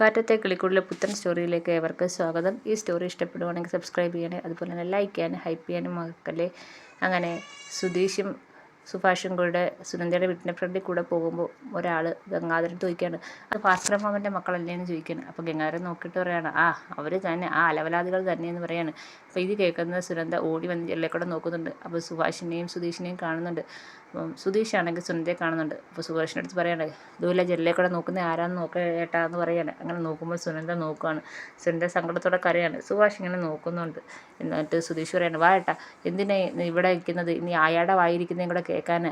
കാറ്റത്തെ കിളിക്കൂടിലെ പുത്തൻ സ്റ്റോറിയിലേക്ക് ഏവർക്ക് സ്വാഗതം. ഈ സ്റ്റോറി ഇഷ്ടപ്പെടുവാണെങ്കിൽ സബ്സ്ക്രൈബ് ചെയ്യണേ അതുപോലെ തന്നെ ലൈക്ക് ചെയ്യാനും ഹൈപ്പ് ചെയ്യാനും മറക്കല്ലേ? അങ്ങനെ സുധീഷും സുഭാഷും കൂടെ സുനന്ദയുടെ വീട്ടിന്റെ ഫ്രണ്ടിൽ കൂടെ പോകുമ്പോൾ ഒരാൾ ഗംഗാധരൻ ചോദിക്കുകയാണ് അത് ഭാസ്കര മാമന്റെ മക്കളല്ലേ? എന്ന് ചോദിക്കുകയാണ്. അപ്പോൾ ഗംഗാധരൻ നോക്കിയിട്ട് പറയുകയാണ് ആ അവർ തന്നെ ആ അലവലാദികൾ തന്നെയെന്ന് പറയാണ്. അപ്പോൾ ഇത് കേൾക്കുന്ന സുനന്ദ ഓടി വന്ന് ജെല്ലേക്കൂടെ നോക്കുന്നുണ്ട്. അപ്പോൾ സുഭാഷിനെയും സുധീഷിനെയും കാണുന്നുണ്ട്. അപ്പം സുധീഷാണെങ്കിൽ സുനന്ദയെ കാണുന്നുണ്ട്. അപ്പോൾ സുഭാഷിന്റെ അടുത്ത് പറയാണ് ഇതുപോലെ കൂടെ നോക്കുന്ന ആരാന്ന് നോക്കുക ഏട്ടാ എന്ന് പറയാണ്. അങ്ങനെ നോക്കുമ്പോൾ സുനന്ദ നോക്കുകയാണ് സുനന്ദ സങ്കടത്തോടെ കരയാണ്. സുഭാഷ് ഇങ്ങനെ നോക്കുന്നുണ്ട്. എന്നിട്ട് സുധീഷ് പറയാണ് വാ ഏട്ടാ എന്തിനാ ഇവിടെ ഇരിക്കുന്നത് ഇനി അയാളുടെ വായിരിക്കുന്നതും കൂടെ കേൾക്കാൻ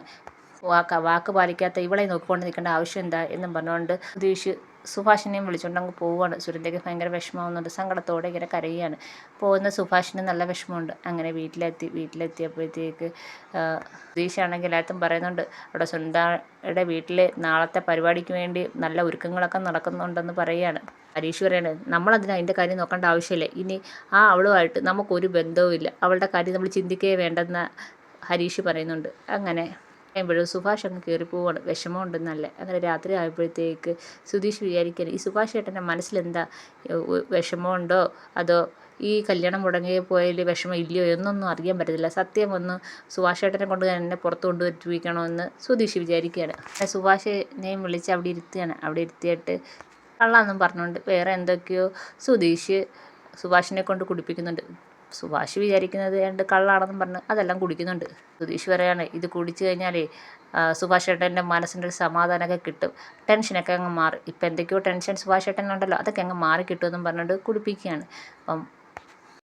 വാക്ക് വാക്ക് പാലിക്കാത്ത ഇവളെ നോക്കിക്കൊണ്ട് നിൽക്കേണ്ട ആവശ്യം എന്താ? എന്നും പറഞ്ഞുകൊണ്ട് സുധീഷ് സുഭാഷിനെയും വിളിച്ചുകൊണ്ട് അങ്ങ് പോവുകയാണ് സുരന്ദയ്ക്ക് ഭയങ്കര വിഷമമാവുന്നുണ്ട്. സങ്കടത്തോടെ ഇങ്ങനെ കരയുകയാണ്. പോകുന്ന സുഭാഷിന് നല്ല വിഷമമുണ്ട്. അങ്ങനെ വീട്ടിലെത്തി വീട്ടിലെത്തിയപ്പോഴത്തേക്ക് സുധീഷാണെങ്കിൽ എല്ലാത്തും പറയുന്നുണ്ട് അവിടെ സുന്ദയുടെ വീട്ടിൽ നാളത്തെ പരിപാടിക്ക് വേണ്ടി നല്ല ഒരുക്കങ്ങളൊക്കെ നടക്കുന്നുണ്ടെന്ന് പറയുകയാണ്. ഹരീഷ് പറയാണ് നമ്മളതിന് അതിന്റെ കാര്യം നോക്കേണ്ട ആവശ്യമില്ല. ഇനി ആ അവളുമായിട്ട് നമുക്കൊരു ബന്ധവുമില്ല. അവളുടെ കാര്യം നമ്മൾ ചിന്തിക്കുകയേ വേണ്ടെന്ന് ഹരീഷ് പറയുന്നുണ്ട്. അങ്ങനെ കഴിയുമ്പോഴും സുഭാഷ് അങ്ങ് കയറി വിഷമമുണ്ടെന്നല്ല അങ്ങനെ രാത്രി ആയപ്പോഴത്തേക്ക് സുധീഷ് വിചാരിക്കാൻ ഈ സുഭാഷ് ഏട്ടന്റെ മനസ്സിലെന്താ? വിഷമമുണ്ടോ? അതോ ഈ കല്യാണം മുടങ്ങി പോയതിൽ വിഷമം ഇല്ലയോ? എന്നൊന്നും അറിയാൻ പറ്റത്തില്ല. സത്യം ഒന്ന് സുഭാഷ് ഏട്ടനെ കൊണ്ട് എന്നെ പുറത്ത് കൊണ്ടുവരുത്തിക്കണമെന്ന് സുധീഷ് വിചാരിക്കുകയാണ്. സുഭാഷിനെയും വിളിച്ച് അവിടെ ഇരുത്തുകയാണ്. അവിടെ ഇരുത്തിയിട്ട് കള്ളാന്നും പറഞ്ഞുകൊണ്ട് വേറെ എന്തൊക്കെയോ സുധീഷ് സുഭാഷിനെ കൊണ്ട് കുടിപ്പിക്കുന്നുണ്ട്. സുഭാഷ് വിചാരിക്കുന്നത് രണ്ട് കള്ളാണെന്നും പറഞ്ഞ് അതെല്ലാം കുടിക്കുന്നുണ്ട്. സുധീഷ് പറയാണ് ഇത് കുടിച്ചു കഴിഞ്ഞാലേ സുഭാഷ് ഏട്ടന്റെ മനസ്സിന്റെ ഒരു സമാധാനമൊക്കെ കിട്ടും. ടെൻഷനൊക്കെ അങ്ങ് മാറി. ഇപ്പം എന്തൊക്കെയോ ടെൻഷൻ സുഭാഷ് ഏട്ടനുണ്ടല്ലോ അതൊക്കെ അങ്ങ് മാറി കിട്ടുമെന്നും പറഞ്ഞുകൊണ്ട് കുടിപ്പിക്കുകയാണ്. അപ്പം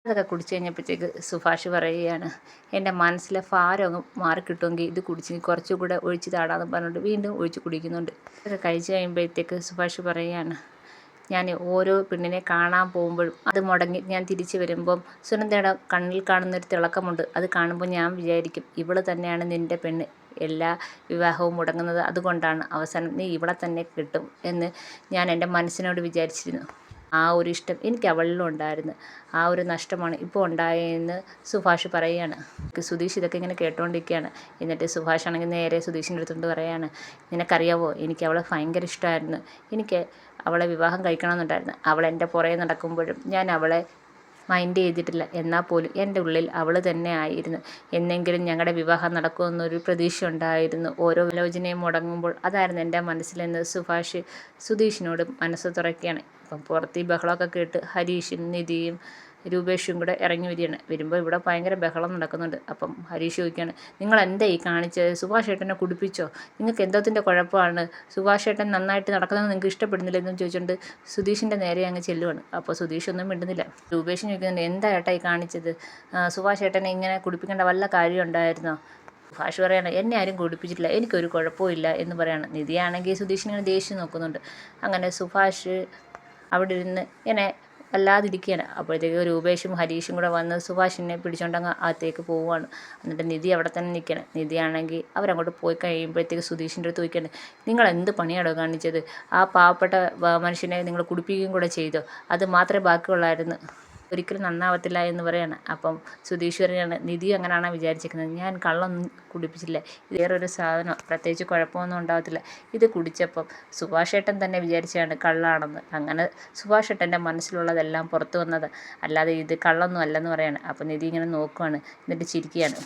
അതൊക്കെ കുടിച്ചു കഴിഞ്ഞപ്പോഴത്തേക്ക് സുഭാഷ് പറയുകയാണ് എന്റെ മനസ്സിലെ ഭാരം അങ്ങ് മാറി കിട്ടുമെങ്കിൽ ഇത് കുടിച്ച് കുറച്ചുകൂടെ ഒഴിച്ച് താടാന്ന് പറഞ്ഞുകൊണ്ട് വീണ്ടും ഒഴിച്ച് കുടിക്കുന്നുണ്ട്. ഇതൊക്കെ കഴിച്ച് കഴിയുമ്പോഴത്തേക്ക് സുഭാഷ് പറയുകയാണ് ഞാൻ ഓരോ പെണ്ണിനെ കാണാൻ പോകുമ്പോഴും അത് മുടങ്ങി ഞാൻ തിരിച്ചു വരുമ്പം സുനന്ദയുടെ കണ്ണിൽ കാണുന്നൊരു തിളക്കമുണ്ട്. അത് കാണുമ്പോൾ ഞാൻ വിചാരിക്കും ഇവൾ തന്നെയാണ് നിന്റെ പെണ്ണ്. എല്ലാ വിവാഹവും മുടങ്ങുന്നത് അതുകൊണ്ടാണ്. അവസാനം നീ ഇവളെ തന്നെ കിട്ടും എന്ന് ഞാൻ എന്റെ മനസ്സിനോട് വിചാരിച്ചിരുന്നു. ആ ഒരു ഇഷ്ടം എനിക്ക് അവളിലും ഉണ്ടായിരുന്നു. ആ ഒരു നഷ്ടമാണ് ഇപ്പോൾ ഉണ്ടായതെന്ന് സുഭാഷ് പറയുകയാണ് സുധീഷ് ഇതൊക്കെ ഇങ്ങനെ കേട്ടുകൊണ്ടിരിക്കുകയാണ് എന്നിട്ട് സുഭാഷ് ആണെങ്കിൽ നേരെ സുധീഷിന്റെ അടുത്തുകൊണ്ട് പറയുകയാണ് നിനക്കറിയാവോ എനിക്ക് അവളെ ഭയങ്കര ഇഷ്ടമായിരുന്നു എനിക്ക് അവളെ വിവാഹം കഴിക്കണമെന്നുണ്ടായിരുന്നു. അവൾ എന്റെ പുറകെ നടക്കുമ്പോഴും ഞാൻ അവളെ മൈൻഡ് ചെയ്തിട്ടില്ല. എന്നാൽ പോലും എന്റെ ഉള്ളിൽ അവൾ തന്നെ ആയിരുന്നു. എന്നെങ്കിലും ഞങ്ങളുടെ വിവാഹം നടക്കുമെന്നൊരു പ്രതീക്ഷ ഉണ്ടായിരുന്നു. ഓരോ ആലോചനയും മുടങ്ങുമ്പോൾ അതായിരുന്നു എന്റെ മനസ്സിലെന്ന് സുഭാഷ് സുധീഷിനോട് മനസ്സ് തുറക്കുകയാണ്. അപ്പം പുറത്ത് ഈ ബഹളമൊക്കെ കേട്ട് ഹരീഷും നിധിയും രൂപേഷും കൂടെ ഇറങ്ങി വരികയാണ്. വരുമ്പോൾ ഇവിടെ ഭയങ്കര ബഹളം നടക്കുന്നുണ്ട്. അപ്പം ഹരീഷ് ചോദിക്കുകയാണ് നിങ്ങൾ എന്താ ഈ കാണിച്ചത്? സുഭാഷ് ഏട്ടനെ കുടിപ്പിച്ചോ? നിങ്ങൾക്ക് എന്തോത്തിന്റെ കുഴപ്പമാണ്? സുഭാഷ് ഏട്ടൻ നന്നായിട്ട് നടക്കുന്നത് നിങ്ങൾക്ക് ഇഷ്ടപ്പെടുന്നില്ല എന്നും ചോദിച്ചുകൊണ്ട് സുധീഷിന്റെ നേരെ അങ്ങ് ചെല്ലുവാണ്. അപ്പോൾ സുധീഷ് ഒന്നും മിണ്ടുന്നില്ല. രൂപേഷ് ചോദിക്കുന്നുണ്ട് എന്താ ഏട്ടാ ഈ കാണിച്ചത്? സുഭാഷ് ഏട്ടനെ ഇങ്ങനെ കുടിപ്പിക്കേണ്ട വല്ല കാര്യം ഉണ്ടായിരുന്നോ? സുഭാഷ് പറയാണ് എന്നെ ആരും കുടിപ്പിച്ചിട്ടില്ല. എനിക്കൊരു കുഴപ്പമില്ല എന്ന് പറയാണ്. നിധിയാണെങ്കിൽ സുധീഷിനെ ദേഷ്യം നോക്കുന്നുണ്ട്. അങ്ങനെ സുഭാഷ് അവിടെ ഇരുന്ന് ഇങ്ങനെ വല്ലാതിരിക്കുകയാണ് അപ്പോഴത്തേക്ക് രൂപേഷും ഹരീഷും കൂടെ വന്ന് സുഭാഷിനെ പിടിച്ചോണ്ടങ്ങ് അകത്തേക്ക് പോവുകയാണ്. എന്നിട്ട് നിധി അവിടെ തന്നെ നിൽക്കണം നിധിയാണെങ്കിൽ അവരങ്ങോട്ട് പോയി കഴിയുമ്പോഴത്തേക്ക് സുധീഷിന്റെ അടുത്ത് ചോദിക്കുകയാണ് നിങ്ങൾ എന്ത് പണിയാണോ കാണിച്ചത്? ആ പാവപ്പെട്ട മനുഷ്യനെ നിങ്ങൾ കുടിപ്പിക്കുകയും കൂടെ ചെയ്തോ? അത് മാത്രമേ ബാക്കിയുള്ളായിരുന്നു. ഒരിക്കലും നന്നാവത്തില്ല എന്ന് പറയാണ്. അപ്പം സുധീശ്വരനാണ് നിധി അങ്ങനെയാണ് വിചാരിച്ചിരിക്കുന്നത്? ഞാൻ കള്ളൊന്നും കുടിപ്പിച്ചില്ല. വേറൊരു സാധനം. പ്രത്യേകിച്ച് കുഴപ്പമൊന്നും ഉണ്ടാകത്തില്ല ഇത് കുടിച്ചപ്പം സുഭാഷേട്ടൻ തന്നെ വിചാരിച്ചാണ് കള്ളാണെന്ന്. അങ്ങനെ സുഭാഷേട്ടന്റെ മനസ്സിലുള്ളതെല്ലാം പുറത്തു വന്നത്. അല്ലാതെ ഇത് കള്ളൊന്നും അല്ലെന്ന് പറയാണ്. അപ്പം നിധി ഇങ്ങനെ നോക്കുവാണ്. എന്നിട്ട് ചിരിക്കുകയാണ്.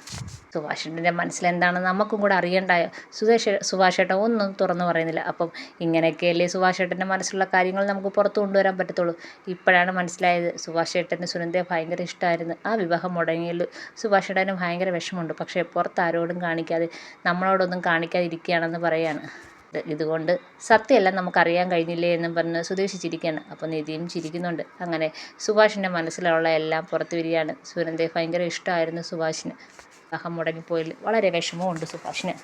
സുഭാഷേട്ടന്റെ മനസ്സിലെന്താണെന്ന് നമുക്കും കൂടെ അറിയണ്ടായ? സുധേഷ് സുഭാഷേട്ടൻ ഒന്നും തുറന്നു പറയുന്നില്ല. അപ്പം ഇങ്ങനെയൊക്കെയല്ലേ സുഭാഷേട്ടന്റെ മനസ്സിലുള്ള കാര്യങ്ങൾ നമുക്ക് പുറത്തു കൊണ്ടുവരാൻ പറ്റത്തുള്ളൂ. ഇപ്പോഴാണ് മനസ്സിലായത് സുഭാഷേട്ടൻ സുഭാഷേട്ടന് സുനന്ദയെ ഭയങ്കര ഇഷ്ടമായിരുന്നു ആ വിവാഹം മുടങ്ങിയതിൽ സുഭാഷേട്ടന് ഭയങ്കര വിഷമമുണ്ട്. പക്ഷേ പുറത്ത് ആരോടും കാണിക്കാതെ നമ്മളോടൊന്നും കാണിക്കാതിരിക്കുകയാണെന്ന് പറയാണ്. ഇതുകൊണ്ട് സത്യമെല്ലാം നമുക്കറിയാൻ കഴിഞ്ഞില്ലേ എന്നും പറഞ്ഞ് സുധീഷ് ചിരിക്കുകയാണ് അപ്പോൾ നിധിയും ചിരിക്കുന്നുണ്ട്. അങ്ങനെ സുഭാഷിന്റെ മനസ്സിലുള്ള എല്ലാം പുറത്തു വരികയാണ്. സുനന്ദയെ ഭയങ്കര ഇഷ്ടമായിരുന്നു സുഭാഷിന്. വിവാഹം മുടങ്ങിപ്പോയിൽ വളരെ വിഷമമുണ്ട് സുഭാഷിന്.